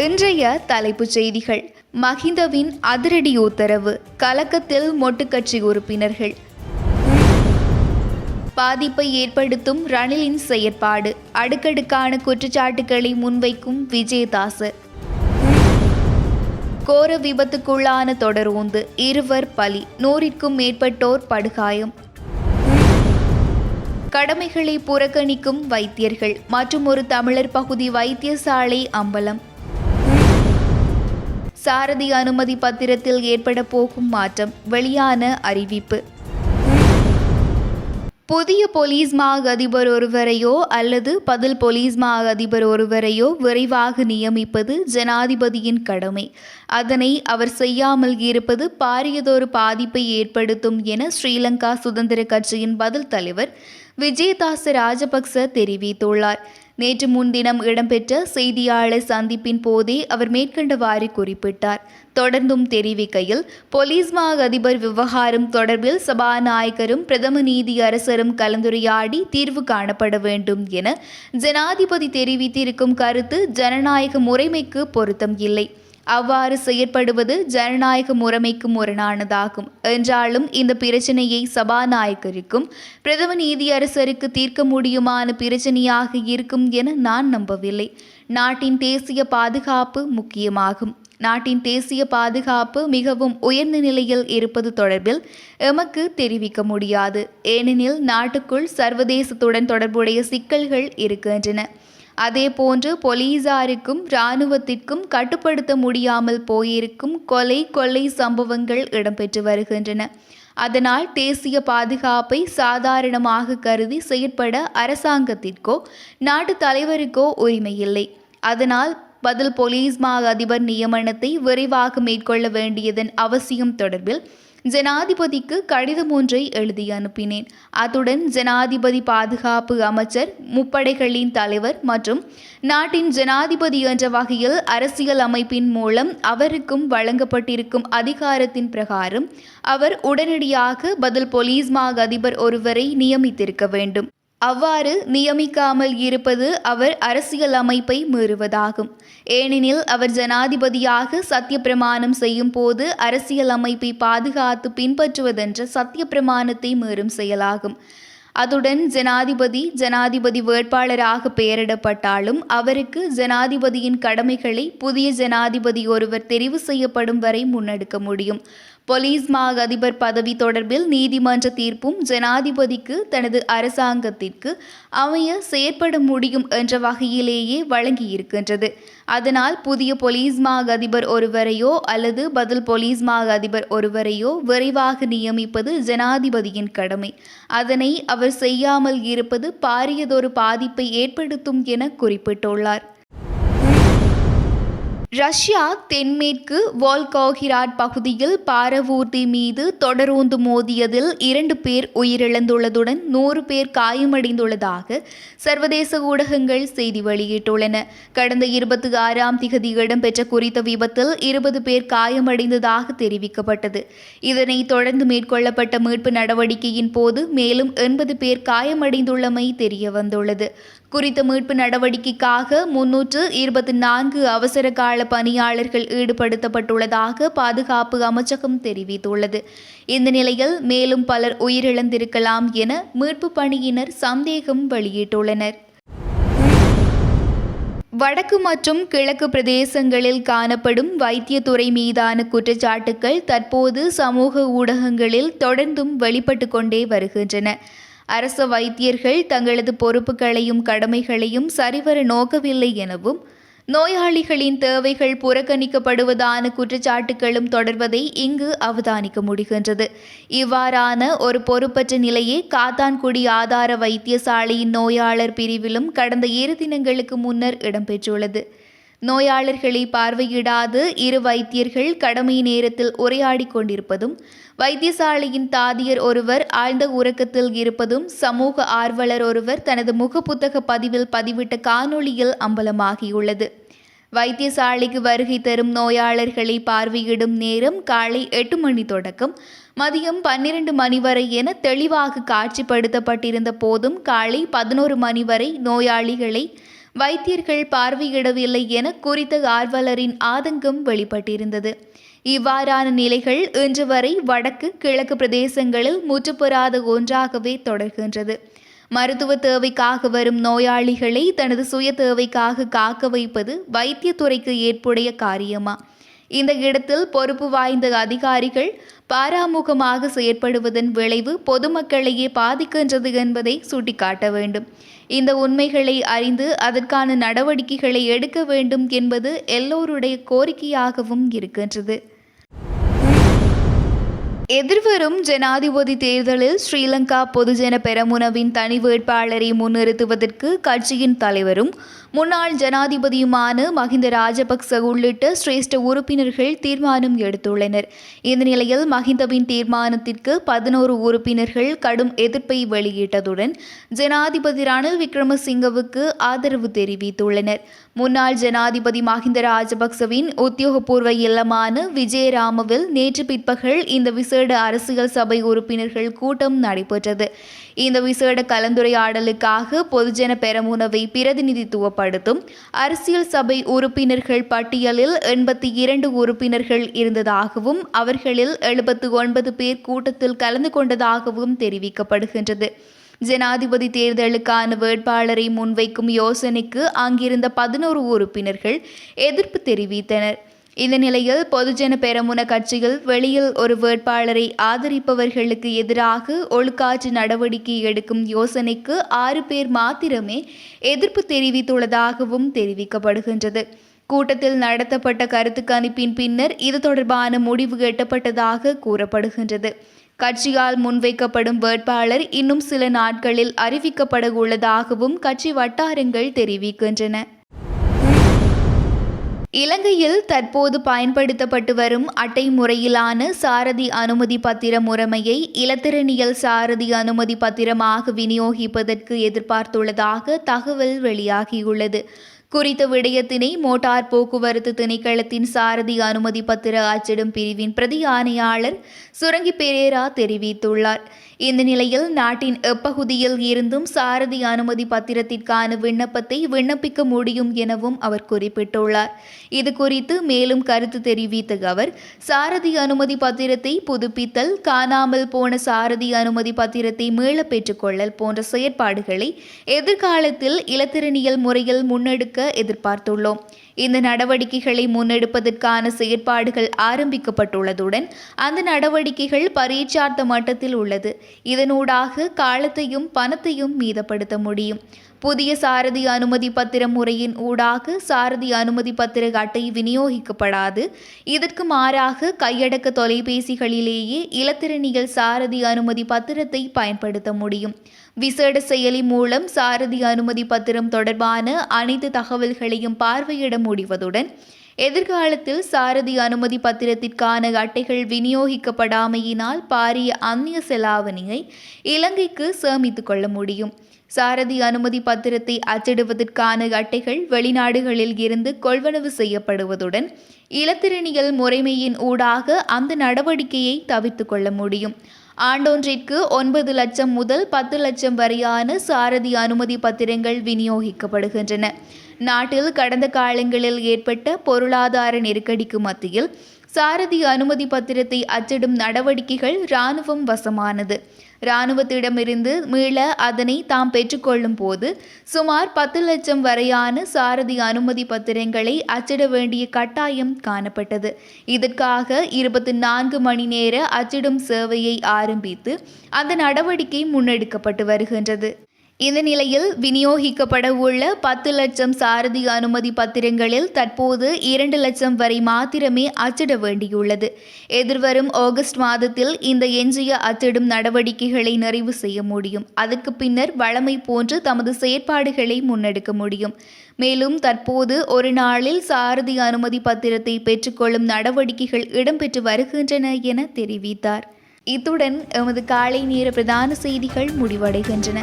இன்றைய தலைப்புச் செய்திகள். மஹிந்தவின் அதிரடி உத்தரவு கலக்கத்தில் மொட்டுக்கட்சி உறுப்பினர்கள். பாதிப்பை ஏற்படுத்தும் ரணிலின் செயற்பாடு அடுக்கடுக்கான குற்றச்சாட்டுகளை முன்வைக்கும் விஜயதாச. கோர விபத்துக்குள்ளான தொடரோந்து இருவர் பலி நூறிற்கும் மேற்பட்டோர் படுகாயம். கடமைகளை புறக்கணிக்கும் வைத்தியர்கள் மற்றும் ஒரு தமிழர் பகுதி வைத்தியசாலை அம்பலம். சாரதி அனுமதி பத்திரத்தில் ஏற்பட போகும் மாற்றம் வெளியான அறிவிப்பு. புதிய போலீஸ் மா அதிபர் ஒருவரையோ அல்லது பதில் போலீஸ் மா அதிபர் ஒருவரையோ விரைவாக நியமிப்பது ஜனாதிபதியின் கடமை. அதனை அவர் செய்யாமல் இருப்பது பாரியதொரு பாதிப்பை ஏற்படுத்தும் என ஸ்ரீலங்கா சுதந்திர கட்சியின் பதில் தலைவர் விஜயதாச ராஜபக்ச தெரிவித்துள்ளார். நேற்று முன்தினம் இடம்பெற்ற செய்தியாளர் சந்திப்பின் போதே அவர் மேற்கண்டவாறு குறிப்பிட்டார். தொடர்ந்தும் தெரிவிக்கையில் போலீஸ் மா அதிபர் விவகாரம் தொடர்பில் சபாநாயகரும் பிரதம நீதியரசரும் கலந்துரையாடி தீர்வு காணப்பட வேண்டும் என ஜனாதிபதி தெரிவித்திருக்கும் கருத்து ஜனநாயக முறைமைக்கு பொருத்தம் இல்லை. அவ்வாறு செயற்படுவது ஜனநாயக முறைமைக்கு முரணானதாகும் என்றாலும் இந்த பிரச்சனையை சபாநாயகருக்கும் பிரதம நீதியரசருக்கு தீர்க்க முடியுமான பிரச்சனையாக இருக்கும் என நான் நம்பவில்லை. நாட்டின் தேசிய பாதுகாப்பு முக்கியமாகும். நாட்டின் தேசிய பாதுகாப்பு மிகவும் உயர்ந்த நிலையில் இருப்பது தொடர்பில் எமக்கு தெரிவிக்க முடியாது. ஏனெனில் நாட்டுக்குள் சர்வதேசத்துடன் தொடர்புடைய சிக்கல்கள் இருக்கின்றன. அதேபோன்று போலீசாருக்கும் இராணுவத்திற்கும் கட்டுப்படுத்த முடியாமல் போயிருக்கும் கொலை கொள்ளை சம்பவங்கள் இடம்பெற்று வருகின்றன. அதனால் தேசிய பாதுகாப்பை சாதாரணமாக கருதி செயற்பட அரசாங்கத்திற்கோ நாட்டு தலைவருக்கோ உரிமையில்லை. அதனால் பதில் போலீஸ் மா அதிபர் நியமனத்தை விரைவாக மேற்கொள்ள வேண்டியதன் அவசியம் தொடர்பில் ஜனாதிபதிக்கு கடிதம் ஒன்றை எழுதி அனுப்பினேன். அத்துடன் ஜனாதிபதி பாதுகாப்பு அமைச்சர் முப்படைகளின் தலைவர் மற்றும் நாட்டின் ஜனாதிபதி என்ற வகையில் அரசியல் அமைப்பின் மூலம் அவருக்கும் வழங்கப்பட்டிருக்கும் அதிகாரத்தின் பிரகாரம் அவர் உடனடியாக பதில் போலீஸ் மா அதிபர் ஒருவரை நியமித்திருக்க வேண்டும். அவ்வாறு நியமிக்காமல் இருப்பது அவர் அரசியல் அமைப்பை மீறுவதாகும். ஏனெனில் அவர் ஜனாதிபதியாக சத்திய பிரமாணம் செய்யும் போது அரசியல் அமைப்பை பாதுகாத்து பின்பற்றுவதென்ற சத்திய பிரமாணத்தை மீறும் செயலாகும். அதுடன் ஜனாதிபதி ஜனாதிபதி வேட்பாளராக பெயரிடப்பட்டாலும் அவருக்கு ஜனாதிபதியின் கடமைகளை புதிய ஜனாதிபதி ஒருவர் தெரிவு செய்யப்படும் வரை முன்னெடுக்க முடியும். போலீஸ் மா அதிபர் பதவி தொடர்பில் நீதிமன்ற தீர்ப்பும் ஜனாதிபதிக்கு தனது அரசாங்கத்திற்கு அமைய செயற்பட முடியும் என்ற வகையிலேயே வழங்கியிருக்கின்றது. அதனால் புதிய போலீஸ் மா அதிபர் ஒருவரையோ அல்லது பதில் போலீஸ் மா அதிபர் ஒருவரையோ விரைவாக நியமிப்பது ஜனாதிபதியின் கடமை. அதனை அவர் செய்யாமல் இருப்பது பாரியதொரு பாதிப்பை ஏற்படுத்தும் என குறிப்பிட்டுள்ளார். ரஷ்யா தென்மேற்கு வால்காகிராட் பகுதியில் பாரவூர்தி மீது தொடரூந்து மோதியதில் இரண்டு பேர் உயிரிழந்துள்ளதுடன் நூறு பேர் காயமடைந்துள்ளதாக சர்வதேச ஊடகங்கள் செய்தி வெளியிட்டுள்ளன. கடந்த இருபத்தி ஆறாம் திகதி இடம்பெற்ற குறித்த விபத்தில் இருபது பேர் காயமடைந்ததாக தெரிவிக்கப்பட்டது. இதனைத் தொடர்ந்து மேற்கொள்ளப்பட்ட மீட்பு நடவடிக்கையின் போது மேலும் எண்பது பேர் காயமடைந்துள்ளமை தெரியவந்துள்ளது. குறித்த மீட்பு நடவடிக்கைக்காக முன்னூற்று இருபத்தி நான்கு அவசர கால பணியாளர்கள் ஈடுபடுத்தப்பட்டுள்ளதாக பாதுகாப்பு அமைச்சகம் தெரிவித்துள்ளது. இந்த நிலையில் மேலும் பலர் உயிரிழந்திருக்கலாம் என மீட்பு பணியினர் சந்தேகம் வெளியிட்டுள்ளனர். வடக்கு மற்றும் கிழக்கு பிரதேசங்களில் காணப்படும் வைத்தியத்துறை மீதான குற்றச்சாட்டுகள் தற்போது சமூக ஊடகங்களில் தொடர்ந்தும் வெளிப்பட்டு கொண்டே வருகின்றன. அரச வைத்தியர்கள் தங்களது பொறுப்புகளையும் கடமைகளையும் சரிவர நோக்கவில்லை எனவும் நோயாளிகளின் தேவைகள் புறக்கணிக்கப்படுவதான குற்றச்சாட்டுகளும் தொடர்வதை இங்கு அவதானிக்க முடிகின்றது. இவ்வாறான ஒரு பொறுப்பற்ற நிலையே காத்தான்குடி ஆதார வைத்தியசாலையின் நோயாளர் பிரிவிலும் கடந்த இரு தினங்களுக்கு முன்னர் இடம்பெற்றுள்ளது. நோயாளர்களை பார்வையிடாது இரு வைத்தியர்கள் கடமை நேரத்தில் உரையாடி கொண்டிருப்பதும் வைத்தியசாலையின் தாதியர் ஒருவர் ஆழ்ந்த உறக்கத்தில் இருப்பதும் சமூக ஆர்வலர் ஒருவர் தனது முகப்புத்தக பதிவில் பதிவிட்ட காணொளியில் அம்பலமாகியுள்ளது. வைத்தியசாலைக்கு வருகை தரும் நோயாளர்களை பார்வையிடும் நேரம் காலை எட்டு மணி தொடக்கம் மதியம் பன்னிரண்டு மணி வரை என தெளிவாக காட்சிப்படுத்தப்பட்டிருந்த போதும் காலை பதினோரு மணி வரை நோயாளிகளை வைத்தியர்கள் பார்வையிடவில்லை என குறித்த ஆர்வலரின் ஆதங்கம் வெளிப்பட்டிருந்தது. இவ்வாறான நிலைகள் இன்று வரை வடக்கு கிழக்கு பிரதேசங்களில் முற்றுப்பெறாத ஒன்றாகவே தொடர்கின்றது. மருத்துவ தேவைக்காக வரும் நோயாளிகளை தனது சுய தேவைக்காக காக்க வைப்பது வைத்தியத்துறைக்கு ஏற்புடைய காரியமா? இந்த இடத்தில் பொறுப்பு வாய்ந்த அதிகாரிகள் பாராமுகமாக செயற்படுவதன் விளைவு பொதுமக்களையே பாதிக்கின்றது என்பதை சுட்டிக்காட்ட வேண்டும். இந்த உண்மைகளை அறிந்து அதற்கான நடவடிக்கைகளை எடுக்க வேண்டும் என்பது எல்லோருடைய கோரிக்கையாகவும் இருக்கின்றது. எதிர்வரும் ஜனாதிபதி தேர்தலில் ஸ்ரீலங்கா பொதுஜன பெரமுனவின் தனி வேட்பாளரை முன்னிறுத்துவதற்கு கட்சியின் தலைவரும் முன்னாள் ஜனாதிபதியுமான மஹிந்த ராஜபக்ச உள்ளிட்ட சிரேஷ்ட உறுப்பினர்கள் தீர்மானம் எடுத்துள்ளனர். இந்த நிலையில் மஹிந்தவின் தீர்மானத்திற்கு பதினோரு உறுப்பினர்கள் கடும் எதிர்ப்பை வெளியிட்டதுடன் ஜனாதிபதி ரணில் விக்ரமசிங்கவுக்கு ஆதரவு தெரிவித்துள்ளனர். முன்னாள் ஜனாதிபதி மஹிந்த ராஜபக்சவின் உத்தியோகபூர்வ இல்லமான விஜயராமவில் நேற்று பிற்பகல் இந்த விசேட அரசியல் சபை உறுப்பினர்கள் கூட்டம் நடைபெற்றது. இந்த விசேட கலந்துரையாடலுக்காக பொதுஜன பெரமுனவை பிரதிநிதித்துவப்படுத்தும் அரசியல் சபை உறுப்பினர்கள் பட்டியலில் எண்பத்தி இரண்டு உறுப்பினர்கள் இருந்ததாகவும் அவர்களில் எழுபத்து ஒன்பது பேர் கூட்டத்தில் கலந்து கொண்டதாகவும் தெரிவிக்கப்படுகின்றது. ஜனாதிபதி தேர்தலுக்கான வேட்பாளரை முன்வைக்கும் யோசனைக்கு அங்கிருந்த பதினோரு உறுப்பினர்கள் எதிர்ப்பு தெரிவித்தனர். இந்த நிலையில் பொதுஜன பெரமுன கட்சியில் வெளியில் ஒரு வேட்பாளரை ஆதரிப்பவர்களுக்கு எதிராக ஒழுக்காற்று நடவடிக்கை எடுக்கும் யோசனைக்கு ஆறு பேர் மாத்திரமே எதிர்ப்பு தெரிவித்துள்ளதாகவும் தெரிவிக்கப்படுகின்றது. கூட்டத்தில் நடத்தப்பட்ட கருத்து கணிப்பின் பின்னர் இது தொடர்பான முடிவு எட்டப்பட்டதாக கூறப்படுகின்றது. கட்சியால் முன்வைக்கப்படும் வேட்பாளர் இன்னும் சில நாட்களில் அறிவிக்கப்பட உள்ளதாகவும் கட்சி வட்டாரங்கள் தெரிவிக்கின்றன. இலங்கையில் தற்போது பயன்படுத்தப்பட்டு வரும் அட்டை முறையிலான சாரதி அனுமதி பத்திர முறைமையை இலத்திரனியல் சாரதி அனுமதி பத்திரமாக விநியோகிப்பதற்கு எதிர்பார்த்துள்ளதாக தகவல் வெளியாகியுள்ளது. குறித்த விடயத்தினை மோட்டார் போக்குவரத்து திணைக்களத்தின் சாரதி அனுமதி பத்திர அச்சிடும் பிரிவின் பிரதி ஆணையாளர் சுரங்கி பெரேரா தெரிவித்துள்ளார். இந்த நிலையில் நாட்டின் எப்பகுதியில் இருந்தும் சாரதி அனுமதி பத்திரத்திற்கான விண்ணப்பத்தை விண்ணப்பிக்க முடியும் எனவும் அவர் குறிப்பிட்டுள்ளார். இது குறித்து மேலும் கருத்து தெரிவித்த அவர் சாரதி அனுமதி பத்திரத்தை புதுப்பித்தல் காணாமல் போன சாரதி அனுமதி பத்திரத்தை மீள பெற்றுக்கொள்ளல் போன்ற செயற்பாடுகளை எதிர்காலத்தில் இலத்திரனியல் முறையில் முன்னெடுக்க எதிர்பார்த்துள்ளோம். இந்த நடவடிக்கைகளை முன்னெடுப்பதற்கான செயற்பாடுகள் ஆரம்பிக்கப்பட்டுள்ளதுடன் அந்த நடவடிக்கைகள் பரீட்சார்த்த மட்டத்தில் உள்ளது. இதனூடாக காலத்தையும் பணத்தையும் மீதப்படுத்த முடியும். புதிய சாரதி அனுமதி பத்திர முறையின் ஊடாக சாரதி அனுமதி பத்திர அட்டை விநியோகிக்கப்படாது. இதற்கு மாறாக கையடக்க தொலைபேசிகளிலேயே இலத்திரனியல் சாரதி அனுமதி பத்திரத்தை பயன்படுத்த முடியும். விசேட செயலி மூலம் சாரதி அனுமதி பத்திரம் தொடர்பான அனைத்து தகவல்களையும் பார்வையிட முடிவதுடன் எதிர்காலத்தில் சாரதி அனுமதி பத்திரத்திற்கான அட்டைகள் விநியோகிக்கப்படாமையினால் பாரிய அந்நிய செலாவணியை இலங்கைக்கு சேமித்துக் கொள்ள முடியும். சாரதி அனுமதி பத்திரத்தை அச்சிடுவதற்கான அட்டைகள் வெளிநாடுகளில் இருந்து கொள்வனவு செய்யப்படுவதுடன் இலத்திரணியல் முறைமையின் ஊடாக அந்த நடவடிக்கையை தவிர்த்து கொள்ள முடியும். ஆண்டொன்றிற்கு ஒன்பது லட்சம் முதல் பத்து லட்சம் வரையான சாரதி அனுமதி பத்திரங்கள் விநியோகிக்கப்படுகின்றன. நாட்டில் கடந்த காலங்களில் ஏற்பட்ட பொருளாதார நெருக்கடிக்கு மத்தியில் சாரதி அனுமதி பத்திரத்தை அச்சிடும் நடவடிக்கைகள் இராணுவம் வசமானது. இராணுவத்திடமிருந்து மீள அதனை தாம் பெற்றுக்கொள்ளும் போது சுமார் பத்து லட்சம் வரையான சாரதி அனுமதி பத்திரங்களை அச்சிட வேண்டிய கட்டாயம் காணப்பட்டது. இதற்காக இருபத்தி நான்கு மணி நேர அச்சிடும் சேவையை ஆரம்பித்து அந்த நடவடிக்கை முன்னெடுக்கப்பட்டு வருகின்றது. இந்த நிலையில் விநியோகிக்கப்பட உள்ள பத்து லட்சம் சாரதி அனுமதி பத்திரங்களில் தற்போது இரண்டு லட்சம் வரை மாத்திரமே அச்சிட வேண்டியுள்ளது. எதிர்வரும் ஆகஸ்ட் மாதத்தில் இந்த எஞ்சிய அச்சிடும் நடவடிக்கைகளை நிறைவு செய்ய முடியும். அதுக்கு பின்னர் வளமை போன்று தமது செயற்பாடுகளை முன்னெடுக்க முடியும். மேலும் தற்போது ஒரு நாளில் சாரதி அனுமதி பத்திரத்தை பெற்றுக்கொள்ளும் நடவடிக்கைகள் இடம்பெற்று வருகின்றன என தெரிவித்தார். இத்துடன் எமது காலை நேர பிரதான செய்திகள் முடிவடைகின்றன.